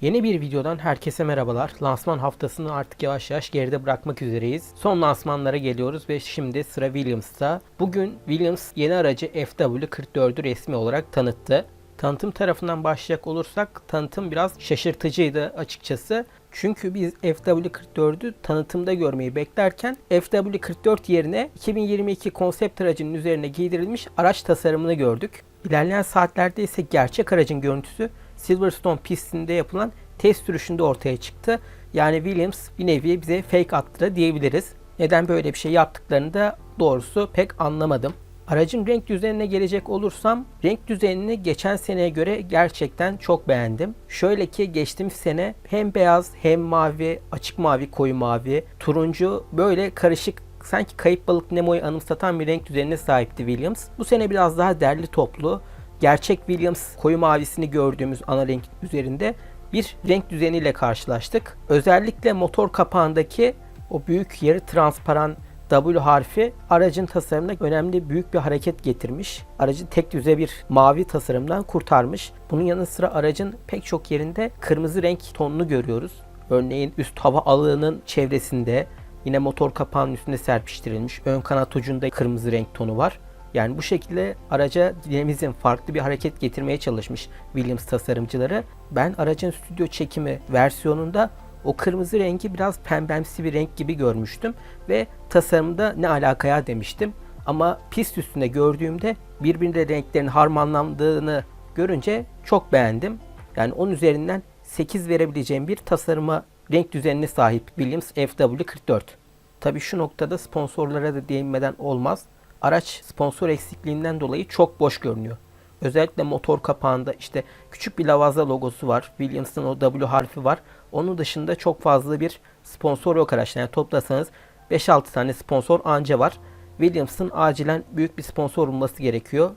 Yeni bir videodan herkese merhabalar. Lansman haftasını artık yavaş yavaş geride bırakmak üzereyiz. Son lansmanlara geliyoruz ve şimdi sıra Williams'ta. Bugün Williams yeni aracı FW44'ü resmi olarak tanıttı. Tanıtım tarafından başlayacak olursak tanıtım biraz şaşırtıcıydı açıkçası. Çünkü biz FW44'ü tanıtımda görmeyi beklerken FW44 yerine 2022 konsept aracının üzerine giydirilmiş araç tasarımını gördük. İlerleyen saatlerde ise gerçek aracın görüntüsü Silverstone pistinde yapılan test sürüşünde ortaya çıktı. Yani Williams bir nevi bize fake attı diyebiliriz. Neden böyle bir şey yaptıklarını da doğrusu pek anlamadım. Aracın renk düzenine gelecek olursam renk düzenini geçen seneye göre gerçekten çok beğendim. Şöyle ki geçtiğimiz sene hem beyaz hem mavi, açık mavi, koyu mavi, turuncu böyle karışık sanki kayıp balık Nemo'yu anımsatan bir renk düzenine sahipti Williams. Bu sene biraz daha derli toplu, gerçek Williams koyu mavisini gördüğümüz ana renk üzerinde bir renk düzeniyle karşılaştık. Özellikle motor kapağındaki o büyük yarı transparan W harfi aracın tasarımına önemli büyük bir hareket getirmiş. Aracı tek düze bir mavi tasarımdan kurtarmış. Bunun yanı sıra aracın pek çok yerinde kırmızı renk tonunu görüyoruz. Örneğin üst hava alığının çevresinde yine motor kapağının üstünde serpiştirilmiş. Ön kanat ucunda kırmızı renk tonu var. Yani bu şekilde araca dinamizm farklı bir hareket getirmeye çalışmış Williams tasarımcıları. Ben aracın stüdyo çekimi versiyonunda o kırmızı rengi biraz pembemsi bir renk gibi görmüştüm ve tasarımda ne alakaya demiştim. Ama pist üstünde gördüğümde birbirine renklerin harmanlandığını görünce çok beğendim. Yani 10 üzerinden 8 verebileceğim bir tasarıma renk düzenine sahip Williams FW44. Tabii şu noktada sponsorlara da değinmeden olmaz. Araç sponsor eksikliğinden dolayı çok boş görünüyor. Özellikle motor kapağında işte küçük bir lavazza logosu var. Williams'ın o W harfi var. Onun dışında çok fazla bir sponsor yok araçta. Yani toplasanız 5-6 tane sponsor anca var. Williams'ın acilen büyük bir sponsor olması gerekiyor.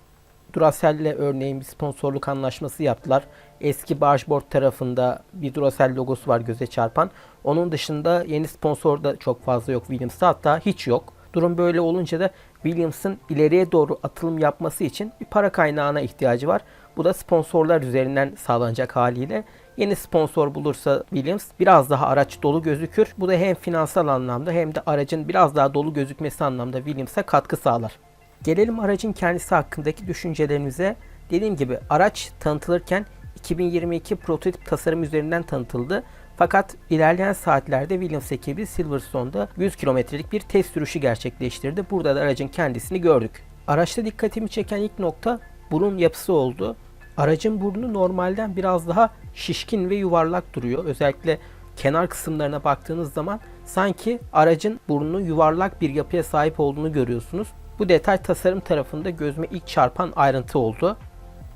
Duracell'le örneğin bir sponsorluk anlaşması yaptılar. Eski Bargeboard tarafında bir Duracell logosu var göze çarpan. Onun dışında yeni sponsor da çok fazla yok Williams'ta hatta hiç yok. Durum böyle olunca da Williams'ın ileriye doğru atılım yapması için bir para kaynağına ihtiyacı var. Bu da sponsorlar üzerinden sağlanacak haliyle. Yeni sponsor bulursa Williams biraz daha araç dolu gözükür. Bu da hem finansal anlamda hem de aracın biraz daha dolu gözükmesi anlamda Williams'a katkı sağlar. Gelelim aracın kendisi hakkındaki düşüncelerimize. Dediğim gibi araç tanıtılırken 2022 prototip tasarım üzerinden tanıtıldı. Fakat ilerleyen saatlerde Williams ekibi Silverstone'da 100 kilometrelik bir test sürüşü gerçekleştirdi. Burada da aracın kendisini gördük. Araçta dikkatimi çeken ilk nokta burun yapısı oldu. Aracın burnu normalden biraz daha şişkin ve yuvarlak duruyor. Özellikle kenar kısımlarına baktığınız zaman sanki aracın burnunun yuvarlak bir yapıya sahip olduğunu görüyorsunuz. Bu detay tasarım tarafında gözüme ilk çarpan ayrıntı oldu.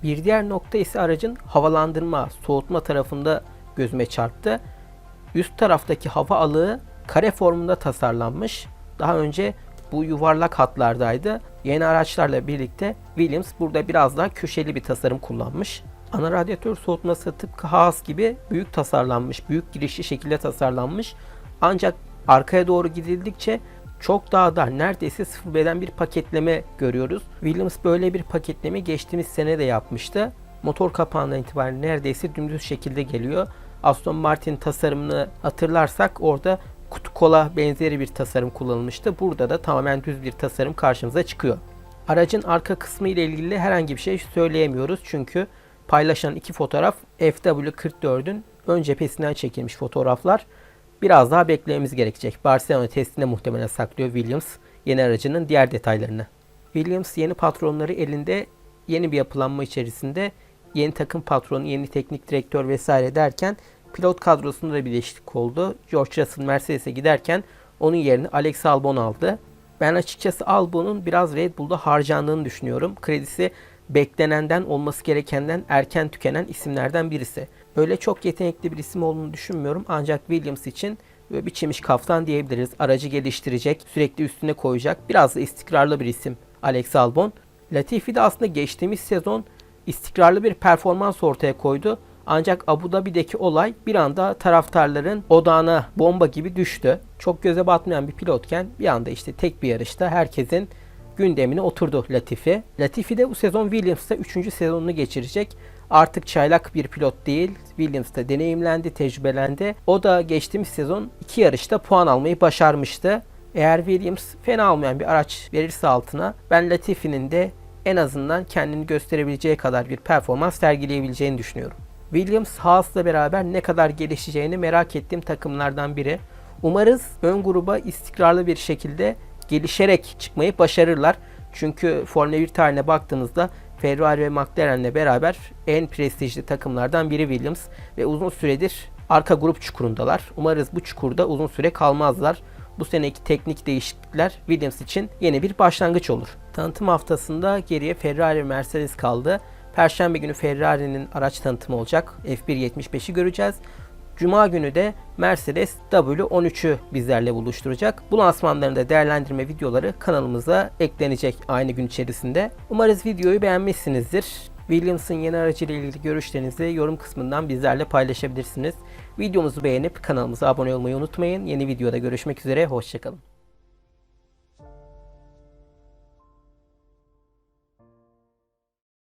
Bir diğer nokta ise aracın havalandırma, soğutma tarafında gözüme çarptı. Üst taraftaki hava alığı kare formunda tasarlanmış. Daha önce bu yuvarlak hatlardaydı. Yeni araçlarla birlikte Williams burada biraz daha köşeli bir tasarım kullanmış. Ana radyatör soğutması tıpkı Haas gibi büyük tasarlanmış, büyük girişli şekilde tasarlanmış. Ancak arkaya doğru gidildikçe çok daha dar, neredeyse sıfır beden bir paketleme görüyoruz. Williams böyle bir paketleme geçtiğimiz sene de yapmıştı. Motor kapağından itibaren neredeyse dümdüz şekilde geliyor. Aston Martin tasarımını hatırlarsak orada kutu kola benzeri bir tasarım kullanılmıştı. Burada da tamamen düz bir tasarım karşımıza çıkıyor. Aracın arka kısmı ile ilgili herhangi bir şey söyleyemiyoruz çünkü paylaşılan iki fotoğraf FW44'ün ön cephesinden çekilmiş fotoğraflar. Biraz daha beklememiz gerekecek. Barcelona testinde muhtemelen saklıyor Williams yeni aracının diğer detaylarını. Williams yeni patronları elinde yeni bir yapılanma içerisinde yeni takım patronu, yeni teknik direktör vesaire derken pilot kadrosunda da bir değişiklik oldu. George Russell Mercedes'e giderken onun yerini Alex Albon aldı. Ben açıkçası Albon'un biraz Red Bull'da harcandığını düşünüyorum. Kredisi beklenenden olması gerekenden erken tükenen isimlerden birisi. Öyle çok yetenekli bir isim olduğunu düşünmüyorum ancak Williams için böyle bir çemiş kaftan diyebiliriz. Aracı geliştirecek, sürekli üstüne koyacak biraz da istikrarlı bir isim Alex Albon. Latifi de aslında geçtiğimiz sezon istikrarlı bir performans ortaya koydu. Ancak Abu Dhabi'deki olay bir anda taraftarların odağına bomba gibi düştü. Çok göze batmayan bir pilotken bir anda işte tek bir yarışta herkesin gündemine oturdu Latifi. Latifi de bu sezon Williams'ta 3. sezonunu geçirecek. artık çaylak bir pilot değil. Williams da deneyimlendi, tecrübelendi. O da geçtiğimiz sezon iki yarışta puan almayı başarmıştı. Eğer Williams fena olmayan bir araç verirse altına ben Latifi'nin de en azından kendini gösterebileceği kadar bir performans sergileyebileceğini düşünüyorum. Williams Haas'la beraber ne kadar gelişeceğini merak ettiğim takımlardan biri. Umarız ön gruba istikrarlı bir şekilde gelişerek çıkmayı başarırlar. Çünkü Formula 1 tarihine baktığınızda Ferrari ve McLaren'le beraber en prestijli takımlardan biri Williams ve uzun süredir arka grup çukurundalar. Umarız bu çukurda uzun süre kalmazlar. Bu seneki teknik değişiklikler Williams için yeni bir başlangıç olur. Tanıtım haftasında geriye Ferrari ve Mercedes kaldı. Perşembe günü Ferrari'nin araç tanıtımı olacak. F1.75'i göreceğiz. Cuma günü de Mercedes W13'ü bizlerle buluşturacak. Bu lansmanların da değerlendirme videoları kanalımıza eklenecek aynı gün içerisinde. Umarız videoyu beğenmişsinizdir. Williams'ın yeni aracıyla ilgili görüşlerinizi yorum kısmından bizlerle paylaşabilirsiniz. Videomuzu beğenip kanalımıza abone olmayı unutmayın. Yeni videoda görüşmek üzere, hoşçakalın.